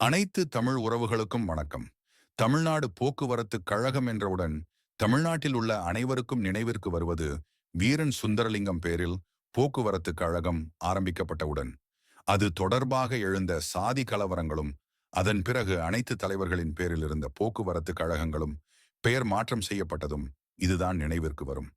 அனைத்து தமிழ் உறவுகளுக்கும் வணக்கம். தமிழ்நாடு போக்குவரத்து கழகம் என்றவுடன் தமிழ்நாட்டில் உள்ள அனைவருக்கும் நினைவிற்கு வருவது வீரன் சுந்தரலிங்கம் பேரில் போக்குவரத்து கழகம் ஆரம்பிக்கப்பட்டவுடன். அது தொடர்பாக எழுந்த சாதி கலவரங்களும் அதன் பிறகு அனைத்து தலைவர்களின் பேரில் இருந்த போக்குவரத்து கழகங்களும் பெயர் மாற்றம் செய்யப்பட்டதும் இதுதான் நினைவிற்கு வரும்.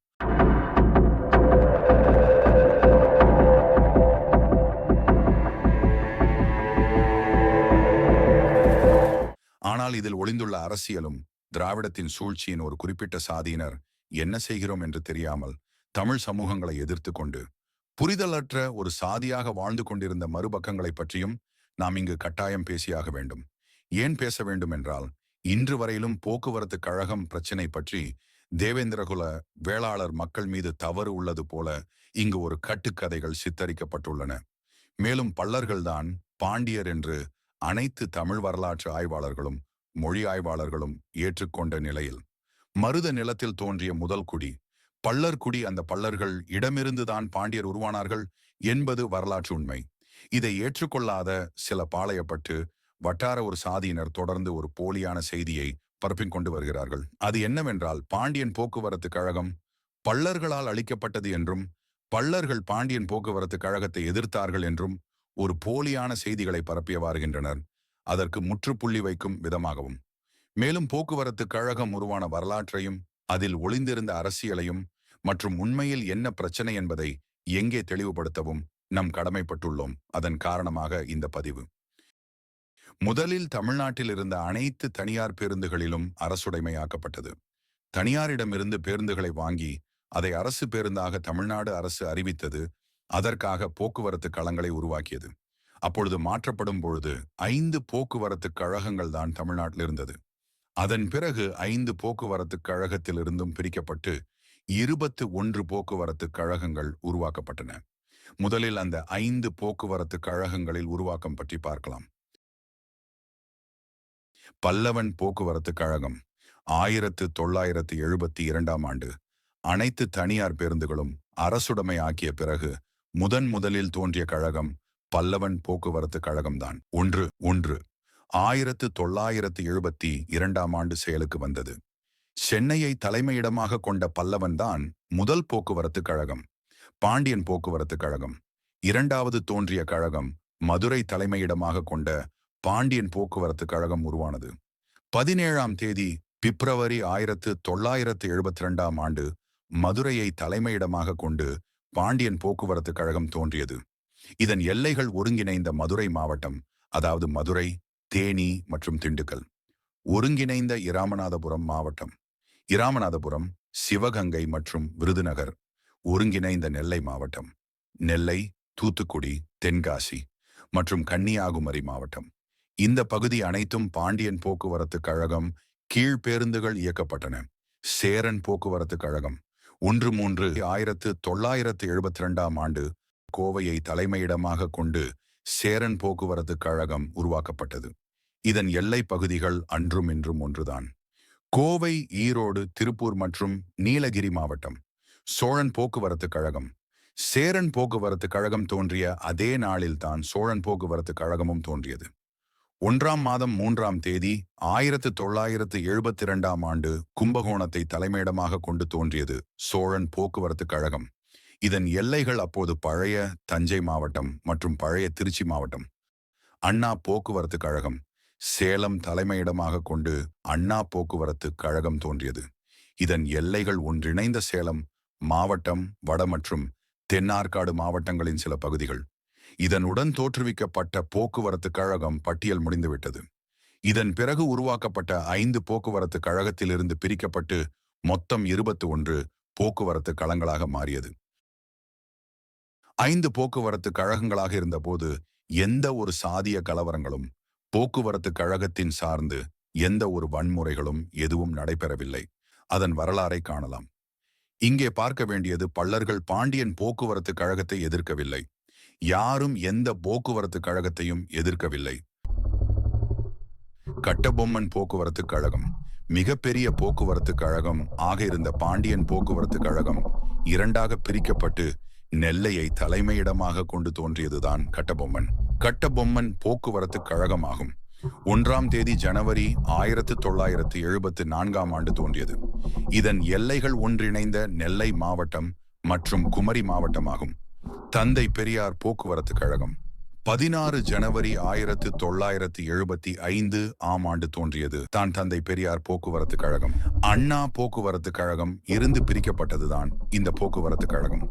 ஆனால் இதில் ஒளிந்துள்ள அரசியலும் திராவிடத்தின் சூழ்ச்சியின் ஒரு குறிப்பிட்ட சாதியினர் என்ன செய்கிறோம் என்று தெரியாமல் தமிழ் சமூகங்களை எதிர்த்து கொண்டு புரிதலற்ற ஒரு சாதியாக வாழ்ந்து கொண்டிருந்த மறுபக்கங்களை பற்றியும் நாம் இங்கு கட்டாயம் பேசியாக வேண்டும். ஏன் பேச வேண்டும் என்றால் இன்று வரையிலும் போக்குவரத்து கழகம் பிரச்சினை பற்றி தேவேந்திரகுல வேளாளர் மக்கள் மீது தவறு உள்ளது போல இங்கு ஒரு கட்டுக்கதைகள் சித்தரிக்கப்பட்டுள்ளன. மேலும் பல்லர்கள்தான் பாண்டியர் என்று அனைத்து தமிழ் வரலாற்று ஆய்வாளர்களும் மொழி ஆய்வாளர்களும் ஏற்றுக்கொண்ட நிலையில் மருத நிலத்தில் தோன்றிய முதல் குடி பல்லர் குடி அந்த பல்லர்கள் இடமிருந்துதான் பாண்டியர் உருவானார்கள் என்பது வரலாற்று உண்மை. இதை ஏற்றுக்கொள்ளாத சில பாளையப்பட்டு வட்டார ஒரு சாதியினர் தொடர்ந்து ஒரு போலியான செய்தியை பரப்பிக் கொண்டு வருகிறார்கள். அது என்னவென்றால் பாண்டியன் போக்குவரத்து கழகம் பல்லர்களால் அளிக்கப்பட்டது என்றும் பல்லர்கள் பாண்டியன் போக்குவரத்து கழகத்தை எதிர்த்தார்கள் என்றும் ஒரு போலியான செய்திகளை பரப்பிய வருகின்றனர் அதற்கு முற்றுப்புள்ளி வைக்கும் விதமாகவும். மேலும் போக்குவரத்து கழகம் உருவான வரலாற்றையும் அதில் ஒளிந்திருந்த அரசியலையும் மற்றும் உண்மையில் என்ன பிரச்சனை என்பதை எங்கே தெளிவுபடுத்தவும் நம் கடமைப்பட்டுள்ளோம். அதன் காரணமாக இந்த பதிவு. முதலில் தமிழ்நாட்டில் இருந்த அனைத்து தனியார் பேருந்துகளிலும் அரசுடைமையாக்கப்பட்டது. தனியாரிடமிருந்து பேருந்துகளை வாங்கி அதை அரசு பேருந்தாக தமிழ்நாடு அரசு அறிவித்தது. அதற்காக போக்குவரத்து களங்களை உருவாக்கியது. அப்பொழுது மாற்றப்படும் பொழுது ஐந்து போக்குவரத்து கழகங்கள் தான் தமிழ்நாட்டில் இருந்தது. அதன் பிறகு ஐந்து போக்குவரத்து கழகத்திலிருந்தும் பிரிக்கப்பட்டு இருபத்து ஒன்று போக்குவரத்து கழகங்கள் உருவாக்கப்பட்டன. முதலில் அந்த ஐந்து போக்குவரத்து கழகங்களில் உருவாக்கம் பற்றி பார்க்கலாம். பல்லவன் போக்குவரத்து கழகம் ஆயிரத்து தொள்ளாயிரத்து எழுபத்தி இரண்டாம் ஆண்டு அனைத்து தனியார் பேருந்துகளும் அரசுடைமை ஆக்கிய பிறகு முதன் முதலில் தோன்றிய கழகம் பல்லவன் போக்குவரத்து கழகம்தான். ஒன்று ஒன்று. ஆயிரத்து தொள்ளாயிரத்து எழுபத்தி இரண்டாம் ஆண்டு செயலுக்கு வந்தது. சென்னையை தலைமையிடமாக கொண்ட பல்லவன் தான் முதல் போக்குவரத்து கழகம் பாண்டியன் போக்குவரத்து கழகம். இரண்டாவது தோன்றிய கழகம் மதுரை தலைமையிடமாக கொண்ட பாண்டியன் போக்குவரத்து கழகம் உருவானது. பதினேழாம் தேதி பிப்ரவரி ஆயிரத்து தொள்ளாயிரத்து எழுபத்தி ரெண்டாம் ஆண்டு மதுரையை தலைமையிடமாக கொண்டு பாண்டியன் போக்குவரத்து கழகம் தோன்றியது. இதன் எல்லைகள் ஒருங்கிணைந்த மதுரை மாவட்டம் அதாவது மதுரை தேனி மற்றும் திண்டுக்கல். ஒருங்கிணைந்த இராமநாதபுரம் மாவட்டம் இராமநாதபுரம் சிவகங்கை மற்றும் விருதுநகர். ஒருங்கிணைந்த நெல்லை மாவட்டம் நெல்லை தூத்துக்குடி தென்காசி மற்றும் கன்னியாகுமரி மாவட்டம். இந்த பகுதி அனைத்தும் பாண்டியன் போக்குவரத்து கழகம் கீழ் பேருந்துகள் இயக்கப்பட்டன. சேரன் போக்குவரத்து கழகம் ஒன்று மூன்று ஆயிரத்து தொள்ளாயிரத்து எழுபத்தி ரெண்டாம் ஆண்டு கோவையை தலைமையிடமாக கொண்டு சேரன் போக்குவரத்து கழகம் உருவாக்கப்பட்டது. இதன் எல்லை பகுதிகள் அன்றும் இன்றும் ஒன்றுதான். கோவை ஈரோடு திருப்பூர் மற்றும் நீலகிரி மாவட்டம். சோழன் போக்குவரத்து கழகம். சேரன் போக்குவரத்து கழகம் தோன்றிய அதே நாளில்தான் சோழன் போக்குவரத்து கழகமும் தோன்றியது. ஒன்றாம் மாதம் மூன்றாம் தேதி ஆயிரத்து தொள்ளாயிரத்து எழுபத்தி இரண்டாம் ஆண்டு கும்பகோணத்தை தலைமையிடமாக கொண்டு தோன்றியது சோழன் போக்குவரத்து கழகம். இதன் எல்லைகள் அப்போது பழைய தஞ்சை மாவட்டம் மற்றும் பழைய திருச்சி மாவட்டம். அண்ணா போக்குவரத்து கழகம் சேலம் தலைமையிடமாக கொண்டு அண்ணா போக்குவரத்து கழகம் தோன்றியது. இதன் எல்லைகள் ஒன்றிணைந்த சேலம் மாவட்டம் வட மற்றும் தென்னார்காடு மாவட்டங்களின் சில பகுதிகள். இதனுடன் தோற்றுவிக்கப்பட்ட போக்குவரத்து கழகம் பட்டியல் முடிந்துவிட்டது. இதன் பிறகு உருவாக்கப்பட்ட ஐந்து போக்குவரத்து கழகத்திலிருந்து பிரிக்கப்பட்டு மொத்தம் இருபத்தி ஒன்று போக்குவரத்து களங்களாக மாறியது. ஐந்து போக்குவரத்து கழகங்களாக இருந்தபோது எந்த ஒரு சாதிய கலவரங்களும் போக்குவரத்து கழகத்தின் சார்ந்து எந்த ஒரு வன்முறைகளும் எதுவும் நடைபெறவில்லை. அதன் வரலாறை காணலாம். இங்கே பார்க்க வேண்டியது பல்லர்கள் பாண்டியன் போக்குவரத்து கழகத்தை எதிர்க்கவில்லை. யாரும் எந்த போக்குவரத்து கழகத்தையும் எதிர்க்கவில்லை. கட்டபொம்மன் போக்குவரத்து கழகம் மிகப்பெரிய போக்குவரத்து கழகம் ஆக இருந்த பாண்டியன் போக்குவரத்து கழகம் இரண்டாக பிரிக்கப்பட்டு நெல்லையை தலைமையிடமாக கொண்டு தோன்றியதுதான் கட்டபொம்மன். கட்டபொம்மன் போக்குவரத்து கழகமாகும். ஒன்றாம் தேதி ஜனவரி ஆயிரத்து தொள்ளாயிரத்து எழுபத்து நான்காம் ஆண்டு தோன்றியது. இதன் எல்லைகள் ஒன்றிணைந்த நெல்லை மாவட்டம் மற்றும் குமரி மாவட்டமாகும். தந்தை பெரியார் போக்குவரத்து கழகம். பதினாறு ஜனவரி ஆயிரத்து தொள்ளாயிரத்து எழுபத்தி ஐந்து ஆம் ஆண்டு தோன்றியது. தான் தந்தை பெரியார் போக்குவரத்து கழகம். அண்ணா போக்குவரத்து கழகம் இருந்து பிரிக்கப்பட்டதுதான் இந்த போக்குவரத்து கழகம்.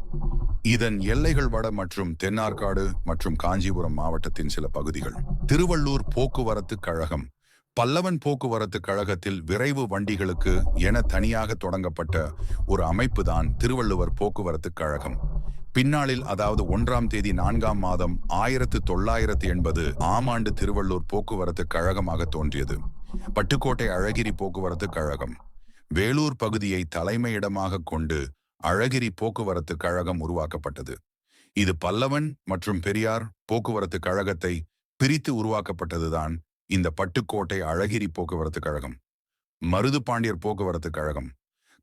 இதன் எல்லைகள் வட மற்றும் தென்னார்காடு மற்றும் காஞ்சிபுரம் மாவட்டத்தின் சில பகுதிகள். திருவள்ளூர் போக்குவரத்து கழகம். பல்லவன் போக்குவரத்து கழகத்தில் விரைவு வண்டிகளுக்கு என தனியாக தொடங்கப்பட்ட ஒரு அமைப்பு தான் திருவள்ளுவர் போக்குவரத்து கழகம். பின்னாளில் அதாவது ஒன்றாம் தேதி நான்காம் மாதம் ஆயிரத்து தொள்ளாயிரத்து எண்பது ஆம் ஆண்டு திருவள்ளூர் போக்குவரத்து கழகமாக தோன்றியது. பட்டுக்கோட்டை அழகிரி போக்குவரத்து கழகம். வேலூர் பகுதியை தலைமையிடமாக கொண்டு அழகிரி போக்குவரத்து கழகம் உருவாக்கப்பட்டது. இது பல்லவன் மற்றும் பெரியார் போக்குவரத்து கழகத்தை பிரித்து உருவாக்கப்பட்டதுதான் இந்த பட்டுக்கோட்டை அழகிரி போக்குவரத்து கழகம். மருது பாண்டியர் போக்குவரத்து கழகம்.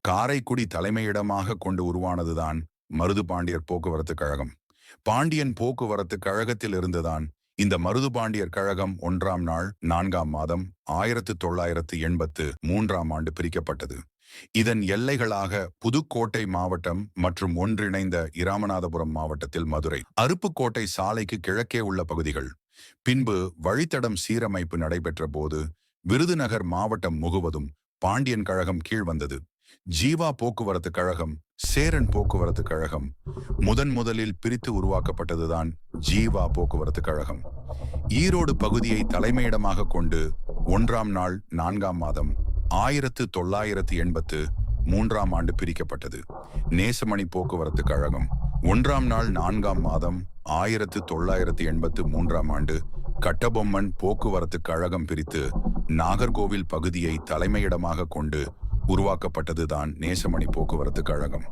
காரைக்குடி தலைமையிடமாக கொண்டு உருவானதுதான் மருது பாண்டியர் போக்குவரத்து கழகம். பாண்டியன் போக்குவரத்து கழகத்தில் இருந்துதான் இந்த மருது பாண்டியர் கழகம் ஒன்றாம் நாள் நான்காம் மாதம் ஆயிரத்து தொள்ளாயிரத்து எண்பத்து மூன்றாம் ஆண்டு பிரிக்கப்பட்டது. இதன் எல்லைகளாக புதுக்கோட்டை மாவட்டம் மற்றும் ஒன்றிணைந்த இராமநாதபுரம் மாவட்டத்தில் மதுரை. அருப்புக்கோட்டை சாலைக்கு கிழக்கே உள்ள பகுதிகள். பின்பு வழித்தடம் சீரமைப்பு நடைபெற்ற போது விருதுநகர் மாவட்டம் முழுவதும் பாண்டியன் கழகம் கீழ் வந்தது. ஜீவா போக்குவரத்து கழகம் சேரன் போக்குவரத்து கழகம் முதன் முதலில் பிரித்து உருவாக்கப்பட்டதுதான் ஜீவா போக்குவரத்து கழகம். ஈரோடு பகுதியை தலைமையிடமாக கொண்டு ஒன்றாம் நாள் நான்காம் மாதம் ஆயிரத்து தொள்ளாயிரத்து எண்பத்து மூன்றாம் ஆண்டு பிரிக்கப்பட்டது. நேசமணி போக்குவரத்து கழகம் ஒன்றாம் நாள் நான்காம் மாதம் ஆயிரத்து தொள்ளாயிரத்து எண்பத்து மூன்றாம் ஆண்டு கட்டபொம்மன் போக்குவரத்து கழகம் பிரித்து நாகர்கோவில் பகுதியை தலைமையிடமாக கொண்டு உருவாக்கப்பட்டதுதான் நேசமணி போக்குவரத்து கழகம்.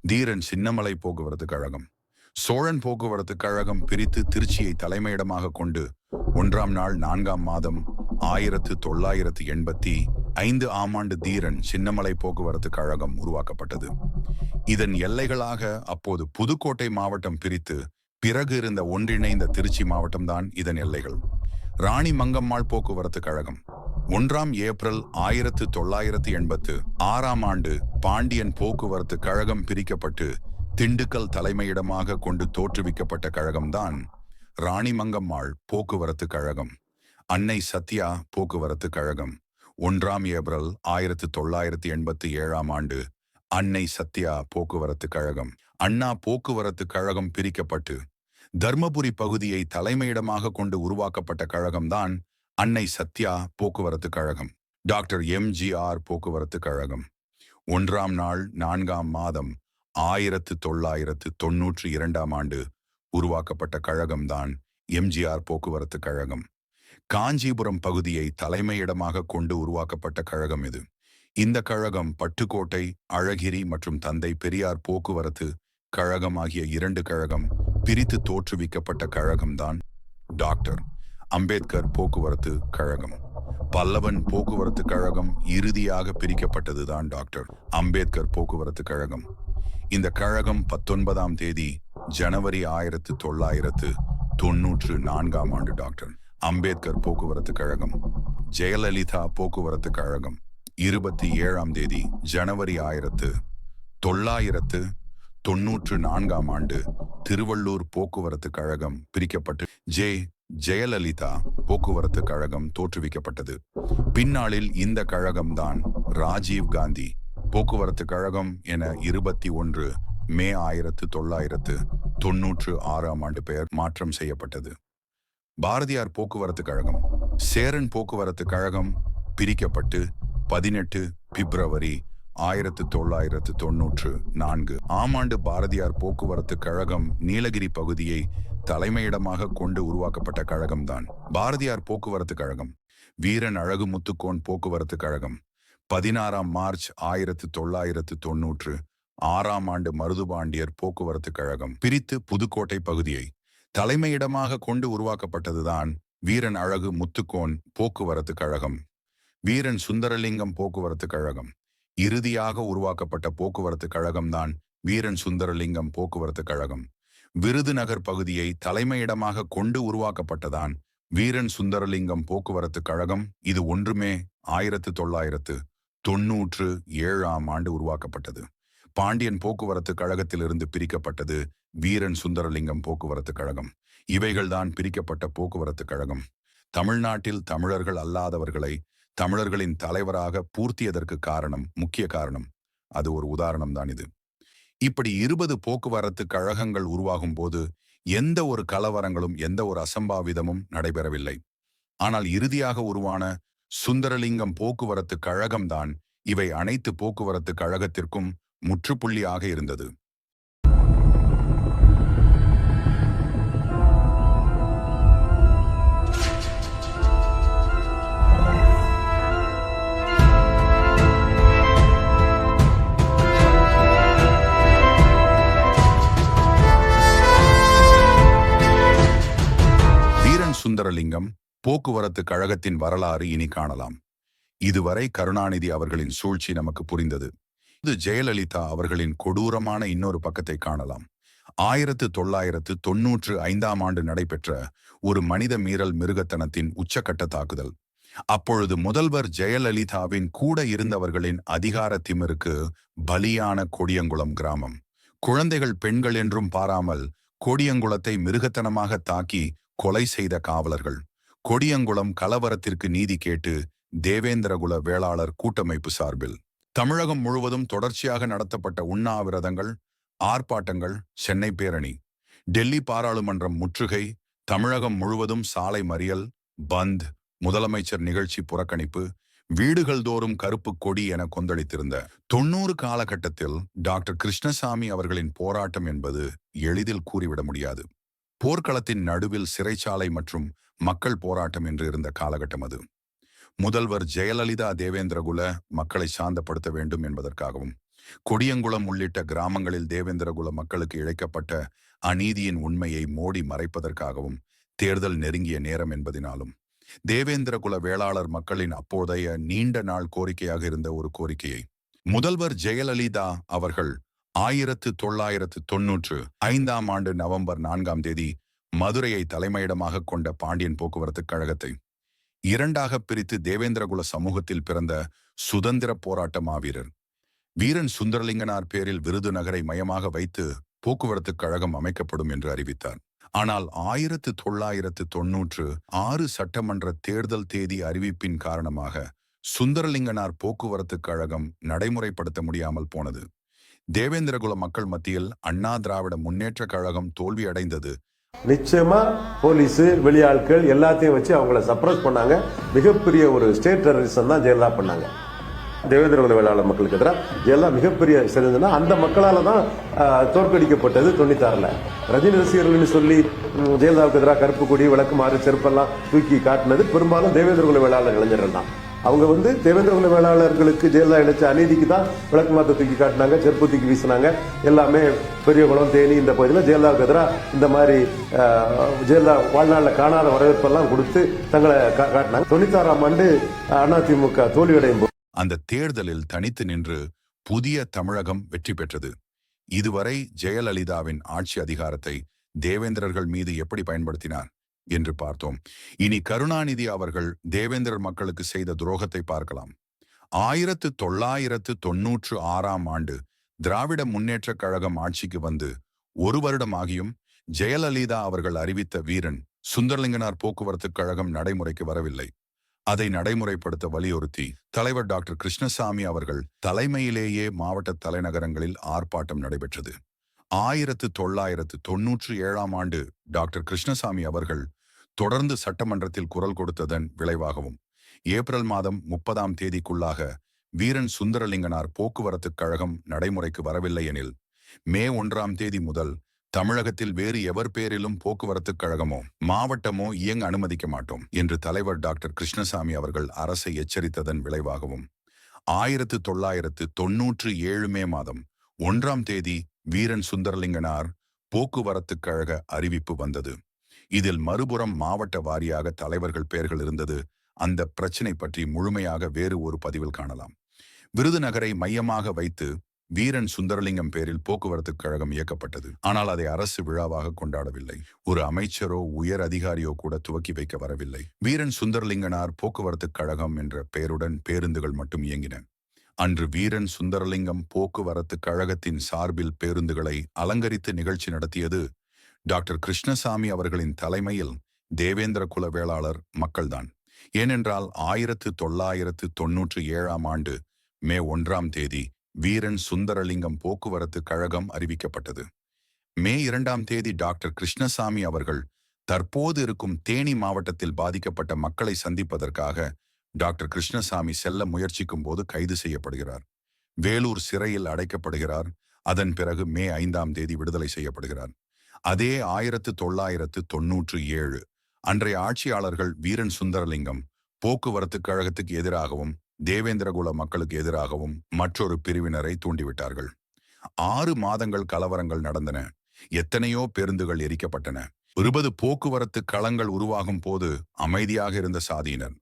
தீரன் சின்னமலை போக்குவரத்து கழகம். சோழன் போக்குவரத்து கழகம் பிரித்து திருச்சியை தலைமையிடமாக கொண்டு ஒன்றாம் நாள் நான்காம் மாதம் ஆயிரத்து தொள்ளாயிரத்து எண்பத்தி ஐந்து ஆம் ஆண்டு தீரன் சின்னமலை போக்குவரத்து கழகம் உருவாக்கப்பட்டது. இதன் எல்லைகளாக அப்போது புதுக்கோட்டை மாவட்டம் பிரித்து பிறகு இருந்த ஒன்றிணைந்த திருச்சி மாவட்டம்தான் இதன் எல்லைகள். ராணி மங்கம்மாள் போக்குவரத்து கழகம். ஒன்றாம் ஏப்ரல் ஆயிரத்து தொள்ளாயிரத்து எண்பத்து ஆறாம் ஆண்டு பாண்டியன் போக்குவரத்து கழகம் பிரிக்கப்பட்டு திண்டுக்கல் தலைமையிடமாக கொண்டு தோற்றுவிக்கப்பட்ட கழகம்தான் ராணிமங்கம்மாள் போக்குவரத்து கழகம். அன்னை சத்யா போக்குவரத்து கழகம். ஒன்றாம் ஏப்ரல் ஆயிரத்து தொள்ளாயிரத்து எண்பத்தி ஏழாம் ஆண்டு அன்னை சத்யா போக்குவரத்து கழகம். அண்ணா போக்குவரத்து கழகம் பிரிக்கப்பட்டு தர்மபுரி பகுதியை தலைமையிடமாக கொண்டு உருவாக்கப்பட்ட கழகம்தான் அன்னை சத்யா போக்குவரத்து கழகம். டாக்டர் எம்ஜிஆர் போக்குவரத்து கழகம். ஒன்றாம் நாள் நான்காம் மாதம் ஆயிரத்து தொள்ளாயிரத்து தொன்னூற்றி இரண்டாம் ஆண்டு உருவாக்கப்பட்ட கழகம்தான் எம்ஜிஆர் போக்குவரத்து கழகம். காஞ்சிபுரம் பகுதியை தலைமையிடமாக கொண்டு உருவாக்கப்பட்ட கழகம் இது. இந்த கழகம் பட்டுக்கோட்டை அழகிரி மற்றும் தந்தை பெரியார் போக்குவரத்து கழகம் ஆகிய இரண்டு கழகம் பிரித்து தோற்றுவிக்கப்பட்ட கழகம்தான் டாக்டர். அம்பேத்கர் போக்குவரத்து கழகம். பல்லவன் போக்குவரத்து கழகம் இறுதியாக பிரிக்கப்பட்டதுதான் டாக்டர் அம்பேத்கர் போக்குவரத்து கழகம். இந்த கழகம் பத்தொன்பதாம் தேதி ஜனவரி ஆயிரத்து தொள்ளாயிரத்து தொன்னூற்று நான்காம் ஆண்டு டாக்டர் அம்பேத்கர் போக்குவரத்து கழகம். ஜெயலலிதா போக்குவரத்து கழகம் இருபத்தி ஏழாம் தேதி ஜனவரி ஆயிரத்து தொள்ளாயிரத்து தொன்னூற்று நான்காம் ஆண்டு திருவள்ளூர் போக்குவரத்து கழகம் பிரிக்கப்பட்டு ஜே ஜெயலலிதா போக்குவரத்து கழகம் தோற்றுவிக்கப்பட்டது. பின்னாளில் இந்த கழகம்தான் ராஜீவ் காந்தி. போக்குவரத்து கழகம் என இருபத்தி ஒன்று மே ஆயிரத்து தொள்ளாயிரத்து தொன்னூற்று ஆறாம் ஆண்டு பெயர் மாற்றம் செய்யப்பட்டது. பாரதியார் போக்குவரத்து கழகம் சேரன் போக்குவரத்து கழகம் பிரிக்கப்பட்டு பதினெட்டு பிப்ரவரி ஆயிரத்து தொள்ளாயிரத்து தொன்னூற்று நான்கு. ஆமாண்டு பாரதியார் போக்குவரத்து கழகம் நீலகிரி பகுதியை தலைமையிடமாக கொண்டு உருவாக்கப்பட்ட கழகம்தான். பாரதியார் போக்குவரத்து கழகம் வீரன் அழகு முத்துக்கோன் போக்குவரத்து கழகம். பதினாறாம் மார்ச் ஆயிரத்து தொள்ளாயிரத்து தொன்னூற்று ஆறாம் ஆண்டு மருதுபாண்டியர் போக்குவரத்து கழகம். பிரித்து புதுக்கோட்டை பகுதியை தலைமையிடமாக கொண்டு உருவாக்கப்பட்டதுதான் வீரன் அழகு முத்துக்கோன் போக்குவரத்து கழகம். வீரன் சுந்தரலிங்கம் போக்குவரத்து கழகம். இறுதியாக உருவாக்கப்பட்ட போக்குவரத்து கழகம்தான் வீரன் சுந்தரலிங்கம் போக்குவரத்து கழகம். விருதுநகர் பகுதியை தலைமையிடமாக கொண்டு உருவாக்கப்பட்டதான் வீரன் சுந்தரலிங்கம் போக்குவரத்து கழகம். இது ஒன்றுமே ஆயிரத்து தொள்ளாயிரத்து தொன்னூற்று ஏழாம் ஆண்டு உருவாக்கப்பட்டது. பாண்டியன் போக்குவரத்து கழகத்திலிருந்து பிரிக்கப்பட்டது வீரன் சுந்தரலிங்கம் போக்குவரத்து கழகம். இவைகள்தான் பிரிக்கப்பட்ட போக்குவரத்து கழகம். தமிழ்நாட்டில் தமிழர்கள் அல்லாதவர்களை தமிழர்களின் தலைவராக பூர்த்தியதற்கு காரணம் முக்கிய காரணம் அது ஒரு உதாரணம் தான் இது. இப்படி இருபது போக்குவரத்து கழகங்கள் உருவாகும் போது எந்த ஒரு கலவரங்களும் எந்த ஒரு அசம்பாவிதமும் நடைபெறவில்லை. ஆனால் இறுதியாக உருவான சுந்தரலிங்கம் போக்குவரத்து கழகம்தான் இவை அனைத்து போக்குவரத்து கழகத்திற்கும் முற்றுப்புள்ளியாக இருந்தது. போக்குவரத்து கழகத்தின் வரலாறு இனி காணலாம். இதுவரை கருணாநிதி அவர்களின் சூழ்ச்சி நமக்கு புரிந்தது. இது ஜெயலலிதா அவர்களின் கொடூரமான இன்னொரு பக்கத்தை காணலாம். ஆயிரத்து தொள்ளாயிரத்து தொன்னூற்று ஐந்தாம் ஆண்டு நடைபெற்ற ஒரு மனித மீறல் மிருகத்தனத்தின் உச்சக்கட்ட தாக்குதல். அப்பொழுது முதல்வர் ஜெயலலிதாவின் கூட இருந்தவர்களின் அதிகார திமிருக்கு பலியான கொடியங்குளம் கிராமம். குழந்தைகள் பெண்கள் என்றும் பாராமல் கொடியங்குளத்தை மிருகத்தனமாக தாக்கி கொலை செய்த காவலர்கள். கொடியங்குளம் கலவரத்திற்கு நீதி கேட்டு தேவேந்திரகுல வேளாளர் கூட்டமைப்பு சார்பில். தமிழகம் முழுவதும் தொடர்ச்சியாக நடத்தப்பட்ட உண்ணாவிரதங்கள் ஆர்ப்பாட்டங்கள் சென்னை பேரணி டெல்லி பாராளுமன்றம் முற்றுகை தமிழகம் முழுவதும் சாலை மறியல் பந்த் முதலமைச்சர் நிகழ்ச்சி புறக்கணிப்பு வீடுகள் தோறும் கருப்பு கொடி என கொந்தளித்திருந்த தொண்ணூறு காலகட்டத்தில் டாக்டர் கிருஷ்ணசாமி அவர்களின் போராட்டம் என்பது எளிதில் கூறிவிட முடியாது. போர்க்களத்தின் நடுவில் சிறைச்சாலை மற்றும் மக்கள் போராட்டம் என்று இருந்த காலகட்டம் அது. முதல்வர் ஜெயலலிதா தேவேந்திரகுல மக்களை சாந்தப்படுத்த வேண்டும் என்பதற்காகவும் கொடியங்குளம் உள்ளிட்ட கிராமங்களில் தேவேந்திரகுல மக்களுக்கு இழைக்கப்பட்ட அநீதியின் உண்மையை மோடி மறைப்பதற்காகவும் தேர்தல் நெருங்கிய நேரம் என்பதினாலும் தேவேந்திரகுல வேளாளர் மக்களின் அப்போதைய நீண்ட நாள் கோரிக்கையாக இருந்த ஒரு கோரிக்கையை முதல்வர் ஜெயலலிதா அவர்கள் ஆயிரத்து தொள்ளாயிரத்து தொன்னூற்று ஐந்தாம் ஆண்டு நவம்பர் நான்காம் தேதி மதுரையை தலைமையிடமாக கொண்ட பாண்டியன் போக்குவரத்து கழகத்தை இரண்டாக பிரித்து தேவேந்திரகுல சமூகத்தில் பிறந்த சுதந்திர போராட்ட மாவீரர். வீரன் சுந்தரலிங்கனார் பேரில் விருதுநகரை மையமாக வைத்து போக்குவரத்து கழகம் அமைக்கப்படும் என்று அறிவித்தார். ஆனால் ஆயிரத்து தொள்ளாயிரத்து தொன்னூற்று ஆறு சட்டமன்ற தேர்தல் தேதி அறிவிப்பின் காரணமாக சுந்தரலிங்கனார் போக்குவரத்து கழகம் நடைமுறைப்படுத்த முடியாமல் போனது. தேவேந்திரகுல மக்கள் மத்தியில் அண்ணா திராவிட முன்னேற்ற கழகம் தோல்வியடைந்தது நிச்சயமா போலீஸ் வெளியாட்கள் எல்லாத்தையும் வச்சு அவங்கள சப்ரஸ் பண்ணாங்க. மிகப்பெரிய ஒரு ஸ்டேட் டெரரிசம் தான் ஜெயலலிதா பண்ணாங்க. தேவேந்திர வேளாளர் மக்களுக்கு எதிராக ஜெயலலிதா மிகப்பெரிய சிறந்ததுன்னா அந்த மக்களால தான் ஆஹ், தோற்கடிக்கப்பட்டது தொண்ணூத்தாறுல. ரஜினி ரசிகர்கள்னு சொல்லி ஜெயலலிதாவுக்கு எதிராக கருப்பு கொடி விளக்குமாறு செருப்பெல்லாம் தூக்கி காட்டினது பெரும்பாலும் தேவேந்திர குல வேளாளர் இளைஞர்கள் தான். அவங்க வந்து தேவேந்திர வேளாளர்களுக்கு ஜெயலலிதா இழைச்ச அநீதிக்கு தான் விளக்கு மாத்த தூக்கி காட்டினாங்க செருப்பு தூக்கி வீசினாங்க. எல்லாமே பெரியகுளம் தேனி இந்த பகுதியில் ஜெயலலிதாவுக்கு எதிராக இந்த மாதிரி ஜெயலலிதா வாழ்நாளில் காணாத வரவேற்பெல்லாம் கொடுத்து தங்களை கா- காட்டினாங்க. தொண்ணூத்தாறாம் ஆண்டு அதிமுக தோல்வியடையும் போது அந்த தேர்தலில் தனித்து நின்று புதிய தமிழகம் வெற்றி பெற்றது. இதுவரை ஜெயலலிதாவின் ஆட்சி அதிகாரத்தை தேவேந்திரர்கள் மீது எப்படி பயன்படுத்தினார்? என்று பார்த்தோம். இனி கருணாநிதி அவர்கள் தேவேந்திரர் மக்களுக்கு செய்த துரோகத்தை பார்க்கலாம். ஆயிரத்து தொள்ளாயிரத்து தொன்னூற்று ஆறாம் ஆண்டு திராவிட முன்னேற்றக் கழகம் ஆட்சிக்கு வந்து ஒரு வருடமாகியும் ஜெயலலிதா அவர்கள் அறிவித்த வீரன் சுந்தரலிங்கனார் போக்குவரத்து கழகம் நடைமுறைக்கு வரவில்லை. அதை நடைமுறைப்படுத்த வலியுறுத்தி தலைவர் டாக்டர் கிருஷ்ணசாமி அவர்கள் தலைமையிலேயே மாவட்ட தலைநகரங்களில் ஆர்ப்பாட்டம் நடைபெற்றது. ஆயிரத்து தொள்ளாயிரத்து தொன்னூற்று ஏழாம் ஆண்டு டாக்டர் கிருஷ்ணசாமி அவர்கள் தொடர்ந்து சட்டமன்றத்தில் குரல் கொடுத்ததன் விளைவாகவும் ஏப்ரல் மாதம் முப்பதாம் தேதிக்குள்ளாக வீரன் சுந்தரலிங்கனார் போக்குவரத்துக் கழகம் நடைமுறைக்கு வரவில்லை எனில் மே ஒன்றாம் தேதி முதல் தமிழகத்தில் வேறு எவர் பேரிலும் போக்குவரத்துக் கழகமோ மாவட்டமோ இயங்க அனுமதிக்க மாட்டோம் என்று தலைவர் டாக்டர் கிருஷ்ணசாமி அவர்கள் அரசை எச்சரித்ததன் விளைவாகவும் ஆயிரத்து தொள்ளாயிரத்து தொன்னூற்று ஏழு மே மாதம் ஒன்றாம் தேதி வீரன் சுந்தரலிங்கனார் போக்குவரத்துக் கழக அறிவிப்பு வந்தது. இதில் மறுபுறம் மாவட்ட வாரியாக தலைவர்கள் பெயர்கள் இருந்தது. அந்த பிரச்சினை பற்றி முழுமையாக வேறு ஒரு பதிவில் காணலாம். விருதுநகரை மையமாக வைத்து வீரன் சுந்தரலிங்கம் பேரில் போக்குவரத்து கழகம் இயக்கப்பட்டது. ஆனால் அதை அரசு விழாவாக கொண்டாடவில்லை. ஒரு அமைச்சரோ உயர் அதிகாரியோ கூட துவக்கி வைக்க வரவில்லை. வீரன் சுந்தரலிங்கனார் போக்குவரத்து கழகம் என்ற பெயருடன் பேருந்துகள் மட்டும் இயங்கின. அன்று வீரன் சுந்தரலிங்கம் போக்குவரத்து கழகத்தின் சார்பில் பேருந்துகளை அலங்கரித்து நிகழ்ச்சி நடத்தியது டாக்டர் கிருஷ்ணசாமி அவர்களின் தலைமையில் தேவேந்திர குல வேளாளர் மக்கள்தான். ஏனென்றால் ஆயிரத்து தொள்ளாயிரத்து தொன்னூற்று ஏழாம் ஆண்டு மே ஒன்றாம் தேதி வீரன் சுந்தரலிங்கம் போக்குவரத்து கழகம் அறிவிக்கப்பட்டது. மே இரண்டாம் தேதி டாக்டர் கிருஷ்ணசாமி அவர்கள் தற்போது இருக்கும் தேனி மாவட்டத்தில் பாதிக்கப்பட்ட மக்களை சந்திப்பதற்காக டாக்டர் கிருஷ்ணசாமி செல்ல முயற்சிக்கும் போது கைது செய்யப்படுகிறார். வேலூர் சிறையில் அடைக்கப்படுகிறார். அதன் பிறகு மே ஐந்தாம் தேதி விடுதலை செய்யப்படுகிறார். அதே ஆயிரத்து தொள்ளாயிரத்து தொன்னூற்று ஏழு. அன்றைய ஆட்சியாளர்கள் வீரன் சுந்தரலிங்கம் போக்குவரத்து கழகத்துக்கு எதிராகவும் தேவேந்திரகுல மக்களுக்கு எதிராகவும் மற்றொரு பிரிவினரை தூண்டிவிட்டார்கள். ஆறு மாதங்கள் கலவரங்கள் நடந்தன. எத்தனையோ பேருந்துகள் எரிக்கப்பட்டன. இருபது போக்குவரத்து களங்கள் உருவாகும் போது அமைதியாக இருந்த சாதியினர்.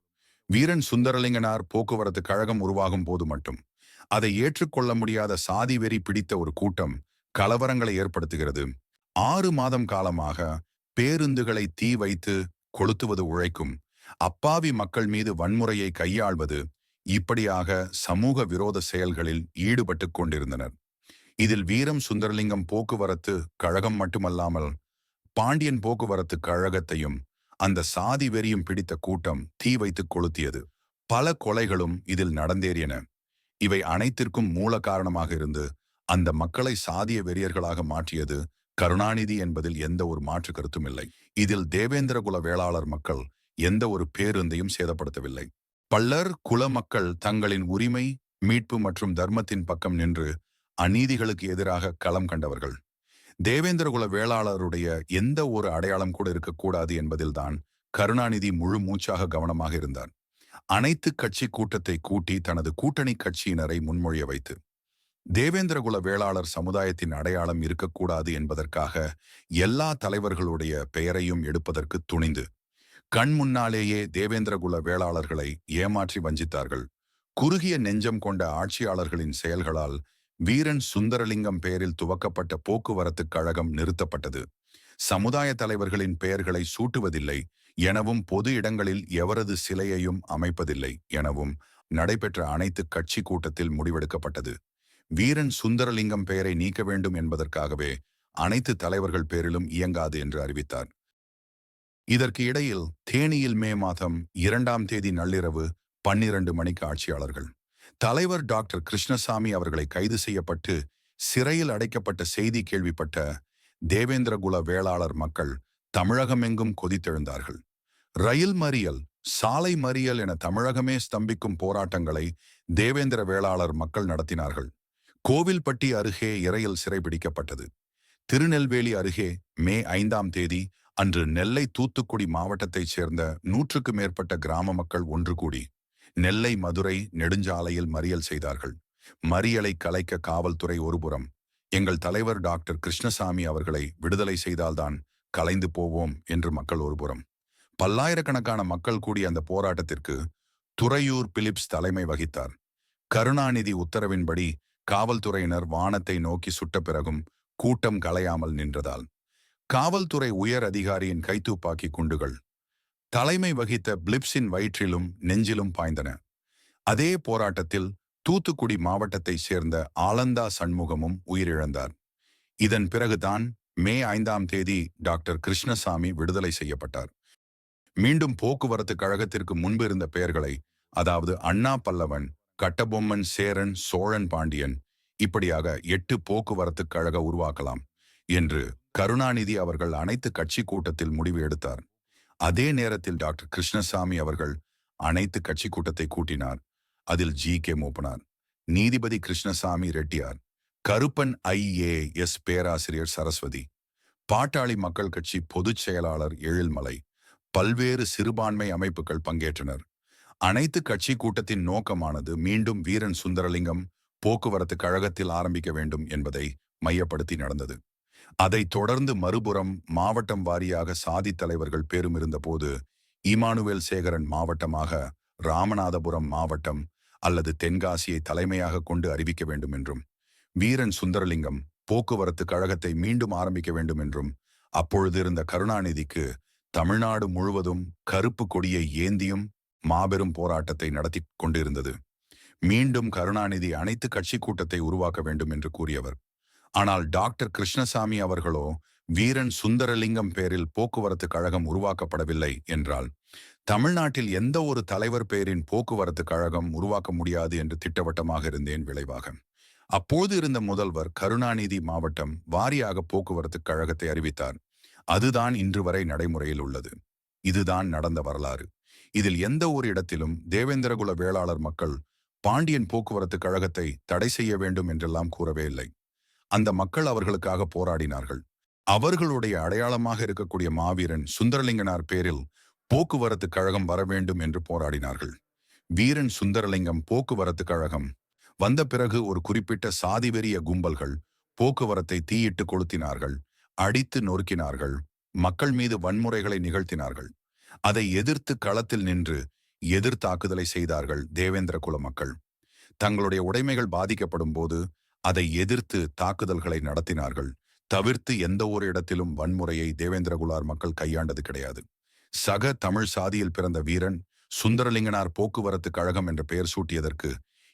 வீரன் சுந்தரலிங்கனார் போக்குவரத்து கழகம் உருவாகும் போது மட்டும். அதை ஏற்றுக்கொள்ள முடியாத சாதி வெறி பிடித்த ஒரு கூட்டம் கலவரங்களை ஏற்படுத்துகிறது. ஆறு மாதம் காலமாக பேருந்துகளை தீ வைத்து கொளுத்துவது உழைக்கும். அப்பாவி மக்கள் மீது வன்முறையை கையாள்வது இப்படியாக சமூக விரோத செயல்களில் ஈடுபட்டு கொண்டிருந்தனர். இதில் வீரம் சுந்தரலிங்கம் போக்குவரத்து கழகம் மட்டுமல்லாமல் பாண்டியன் போக்குவரத்து கழகத்தையும் அந்த சாதி வெறியும் பிடித்த கூட்டம் தீ வைத்து கொளுத்தியது. பல கொலைகளும் இதில் நடந்தேறியன. இவை அனைத்திற்கும் மூல காரணமாக இருந்து அந்த மக்களை சாதிய வெறியர்களாக மாற்றியது கருணாநிதி என்பதில் எந்த ஒரு மாற்று கருத்தும் இல்லை. இதில் தேவேந்திரகுல வேளாளர் மக்கள் எந்த ஒரு பேருந்தையும் சேதப்படுத்தவில்லை. பல்லர் குல மக்கள் தங்களின் உரிமை மீட்பு மற்றும் தர்மத்தின் பக்கம் நின்று அநீதிகளுக்கு எதிராக களம் கண்டவர்கள். தேவேந்திரகுல வேளாளருடைய எந்த ஒரு அடையாளம் கூட இருக்கக்கூடாது என்பதில்தான் கருணாநிதி முழு மூச்சாக கவனமாக இருந்தார். அனைத்து கட்சி கூட்டத்தை கூட்டி தனது கூட்டணி கட்சியினரை முன்மொழிய வைத்து தேவேந்திரகுல வேளாளர் சமுதாயத்தின் அடையாளம் இருக்கக்கூடாது என்பதற்காக எல்லா தலைவர்களுடைய பெயரையும் எடுப்பதற்கு துணிந்து கண் முன்னாலேயே தேவேந்திரகுல வேளாளர்களை ஏமாற்றி வஞ்சித்தார்கள். குறுகிய நெஞ்சம் கொண்ட ஆட்சியாளர்களின் செயல்களால் வீரன் சுந்தரலிங்கம் பெயரில் துவக்கப்பட்ட போக்குவரத்து கழகம் நிறுத்தப்பட்டது. சமுதாய தலைவர்களின் பெயர்களை சூட்டுவதில்லை எனவும் பொது இடங்களில் எவரது சிலையையும் அமைப்பதில்லை எனவும் நடைபெற்ற அனைத்து கட்சி கூட்டத்தில் முடிவெடுக்கப்பட்டது. வீரன் சுந்தரலிங்கம் பெயரை நீக்க வேண்டும் என்பதற்காகவே அனைத்து தலைவர்கள் பேரிலும் இயங்காது என்று அறிவித்தார். இதற்கு இடையில் தேனியில் மே மாதம் இரண்டாம் தேதி நள்ளிரவு பன்னிரண்டு மணிக்கு ஆட்சியாளர்கள். தலைவர் டாக்டர் கிருஷ்ணசாமி அவர்களை கைது செய்யப்பட்டு சிறையில் அடைக்கப்பட்ட செய்தி கேள்விப்பட்ட தேவேந்திரகுல வேளாளர் மக்கள் தமிழகமெங்கும் கொதித்தெழுந்தார்கள். ரயில் மறியல் சாலை மறியல் என தமிழகமே ஸ்தம்பிக்கும் போராட்டங்களை தேவேந்திர வேளாளர் மக்கள் நடத்தினார்கள். கோவில்பட்டி அருகே இறையில் சிறைபிடிக்கப்பட்டது. திருநெல்வேலி அருகே மே ஐந்தாம் தேதி அன்று நெல்லை தூத்துக்குடி மாவட்டத்தைச் சேர்ந்த நூற்றுக்கு மேற்பட்ட கிராம மக்கள் ஒன்று கூடி நெல்லை மதுரை நெடுஞ்சாலையில் மறியல் செய்தார்கள். மறியலை கலைக்க காவல்துறை ஒருபுறம் எங்கள் தலைவர் டாக்டர் கிருஷ்ணசாமி அவர்களை விடுதலை செய்தால்தான் கலைந்து போவோம் என்று மக்கள் ஒருபுறம். பல்லாயிரக்கணக்கான மக்கள் கூடிய அந்த போராட்டத்திற்கு துறையூர் பிலிப்ஸ் தலைமை வகித்தார். கருணாநிதி உத்தரவின்படி காவல்துறையினர் வானத்தை நோக்கி சுட்ட பிறகும் கூட்டம் கலையாமல் நின்றதால். காவல்துறை உயர் அதிகாரியின் கைத்துப்பாக்கி குண்டுகள். தலைமை வகித்த பிளிப்ஸின் வயிற்றிலும் நெஞ்சிலும் பாய்ந்தன. அதே போராட்டத்தில் தூத்துக்குடி மாவட்டத்தைச் சேர்ந்த ஆலந்தா சண்முகமும் உயிரிழந்தார். இதன் பிறகுதான் மே ஐந்தாம் தேதி டாக்டர் கிருஷ்ணசாமி விடுதலை செய்யப்பட்டார். மீண்டும் போக்குவரத்து கழகத்திற்கு முன்பு இருந்த பெயர்களை அதாவது அண்ணா பல்லவன் கட்டபொம்மன் சேரன் சோழன் பாண்டியன் இப்படியாக எட்டு போக்குவரத்து கழக உருவாக்கலாம் என்று கருணாநிதி அவர்கள் அனைத்து கட்சி கூட்டத்தில் முடிவு எடுத்தார். அதே நேரத்தில் டாக்டர் கிருஷ்ணசாமி அவர்கள் அனைத்து கட்சி கூட்டத்தை கூட்டினார். அதில் ஜி. கே. மூப்பனார் நீதிபதி Krishnasamy Reddiar Karuppan I A S பேராசிரியர் சரஸ்வதி பாட்டாளி மக்கள் கட்சி பொதுச் செயலாளர் எழில்மலை பல்வேறு சிறுபான்மை அமைப்புகள் பங்கேற்றனர். அனைத்து கட்சி கூட்டத்தின் நோக்கமானது மீண்டும் வீரன் சுந்தரலிங்கம் போக்குவரத்து கழகத்தில் ஆரம்பிக்க வேண்டும் என்பதை மையப்படுத்தி நடந்தது. அதைத் தொடர்ந்து மறுபுறம் மாவட்டம் வாரியாக சாதி தலைவர்கள் பேரும் இருந்தபோது இமானுவேல் சேகரன் மாவட்டமாக ராமநாதபுரம் மாவட்டம் அல்லது தென்காசியை தலைமையாக கொண்டு அறிவிக்க வேண்டும் என்றும் வீரன் சுந்தரலிங்கம் போக்குவரத்து கழகத்தை மீண்டும் ஆரம்பிக்க வேண்டும் என்றும் அப்பொழுது இருந்த கருணாநிதிக்கு தமிழ்நாடு முழுவதும் கருப்பு கொடியை ஏந்தியும் மாபெரும் போராட்டத்தை நடத்தி கொண்டிருந்தது. மீண்டும் கருணாநிதி அனைத்து கட்சி கூட்டத்தை உருவாக்க வேண்டும் என்று கூறியவர். ஆனால் டாக்டர் கிருஷ்ணசாமி அவர்களோ வீரன் சுந்தரலிங்கம் பேரில் போக்குவரத்து கழகம் உருவாக்கப்படவில்லை என்றால் தமிழ்நாட்டில் எந்த ஒரு தலைவர் பேரின் போக்குவரத்து கழகம் உருவாக்க முடியாது என்று திட்டவட்டமாக இருந்தேன் விளைவாக. அப்போது இருந்த முதல்வர் கருணாநிதி மாவட்டம் வாரியாக போக்குவரத்து கழகத்தை அறிவித்தார். அதுதான் இன்று வரை நடைமுறையில் உள்ளது. இதுதான் நடந்த வரலாறு. இதில் எந்த ஒரு இடத்திலும் தேவேந்திரகுல வேளாளர் மக்கள் பாண்டியன் போக்குவரத்து கழகத்தை தடை செய்ய வேண்டும் என்றெல்லாம் கூறவே இல்லை. அந்த மக்கள் அவர்களுக்காக போராடினார்கள். அவர்களுடைய அடையாளமாக இருக்கக்கூடிய மாவீரன் சுந்தரலிங்கனார் பேரில் போக்குவரத்து கழகம் வர வேண்டும் என்று போராடினார்கள். வீரன் சுந்தரலிங்கம் போக்குவரத்து கழகம். வந்த பிறகு ஒரு குறிப்பிட்ட சாதிவெறிய கும்பல்கள் போக்குவரத்தை தீயிட்டு கொளுத்தினார்கள் அடித்து நொறுக்கினார்கள் மக்கள் மீது வன்முறைகளை நிகழ்த்தினார்கள். அதை எதிர்த்து களத்தில் நின்று எதிர்த்தாக்குதலை செய்தார்கள் தேவேந்திர குல மக்கள். தங்களுடைய உடைமைகள் பாதிக்கப்படும் போது அதை எதிர்த்து தாக்குதல்களை நடத்தினார்கள். தவிர்த்து எந்த ஒரு இடத்திலும் வன்முறையை தேவேந்திரகுலார் மக்கள் கையாண்டது கிடையாது. சக தமிழ் சாதியில் பிறந்த வீரன் சுந்தரலிங்கனார் போக்குவரத்து கழகம் என்ற பெயர் சூட்டியதற்கு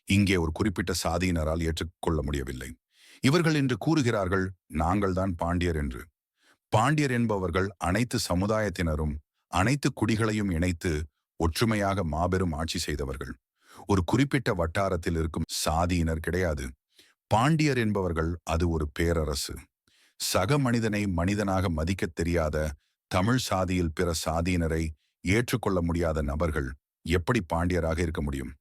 இங்கே ஒரு குறிப்பிட்ட சாதியினரால் ஏற்றுக்கொள்ள முடியவில்லை. இவர்கள் இன்று கூறுகிறார்கள் நாங்கள்தான் பாண்டியர் என்று. பாண்டியர் என்பவர்கள் அனைத்து சமுதாயத்தினரும் அனைத்து குடிகளையும் இணைத்து ஒற்றுமையாக மாபெரும் ஆட்சி செய்தவர்கள். ஒரு குறிப்பிட்ட வட்டாரத்தில் இருக்கும் சாதியினர் கிடையாது. பாண்டியர் என்பவர்கள் அது ஒரு பேரரசு. சக மனிதனை மனிதனாக மதிக்கத் தெரியாத தமிழ் சாதியில் பிற சாதியினரை ஏற்றுக்கொள்ள முடியாத நபர்கள் எப்படி பாண்டியராக இருக்க முடியும்?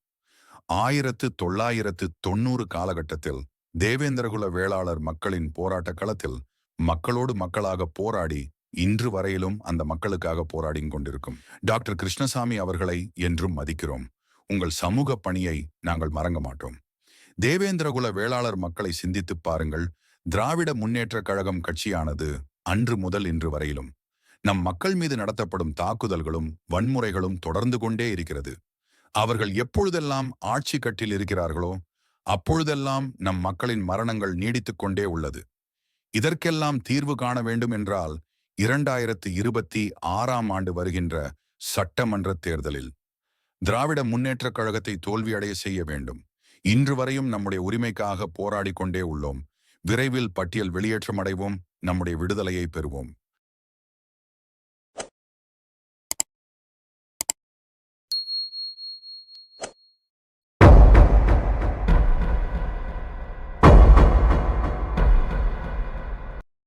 ஆயிரத்து தொள்ளாயிரத்து தொண்ணூறு காலகட்டத்தில் தேவேந்திரகுல வேளாளர் மக்களின் போராட்ட களத்தில் மக்களோடு மக்களாக போராடி இன்று வரையிலும் அந்த மக்களுக்காக போராடி கொண்டிருக்கும். டாக்டர் கிருஷ்ணசாமி அவர்களை என்றும் மதிக்கிறோம். உங்கள் சமூக பணியை நாங்கள் மறங்க மாட்டோம். தேவேந்திரகுல வேளாளர் மக்களை சிந்தித்துப் பாருங்கள். திராவிட முன்னேற்ற கழகம் கட்சியானது அன்று முதல் இன்று வரையிலும் நம் மக்கள் மீது நடத்தப்படும் தாக்குதல்களும் வன்முறைகளும் தொடர்ந்து கொண்டே இருக்கிறது. அவர்கள் எப்பொழுதெல்லாம் ஆட்சி கட்டில் இருக்கிறார்களோ அப்பொழுதெல்லாம் நம் மக்களின் மரணங்கள் நீடித்துக் கொண்டே உள்ளது. இதற்கெல்லாம் தீர்வு காண வேண்டும் என்றால் இரண்டாயிரத்து இருபத்தி ஆறாம் ஆண்டு வருகின்ற சட்டமன்ற தேர்தலில் திராவிட முன்னேற்றக் கழகத்தை தோல்வியடைய செய்ய வேண்டும். இன்று வரையும் நம்முடைய உரிமைக்காக போராடிக் கொண்டே உள்ளோம். விரைவில் பட்டியல் வெளியேற்றமடைவோம் நம்முடைய விடுதலையை பெறுவோம்.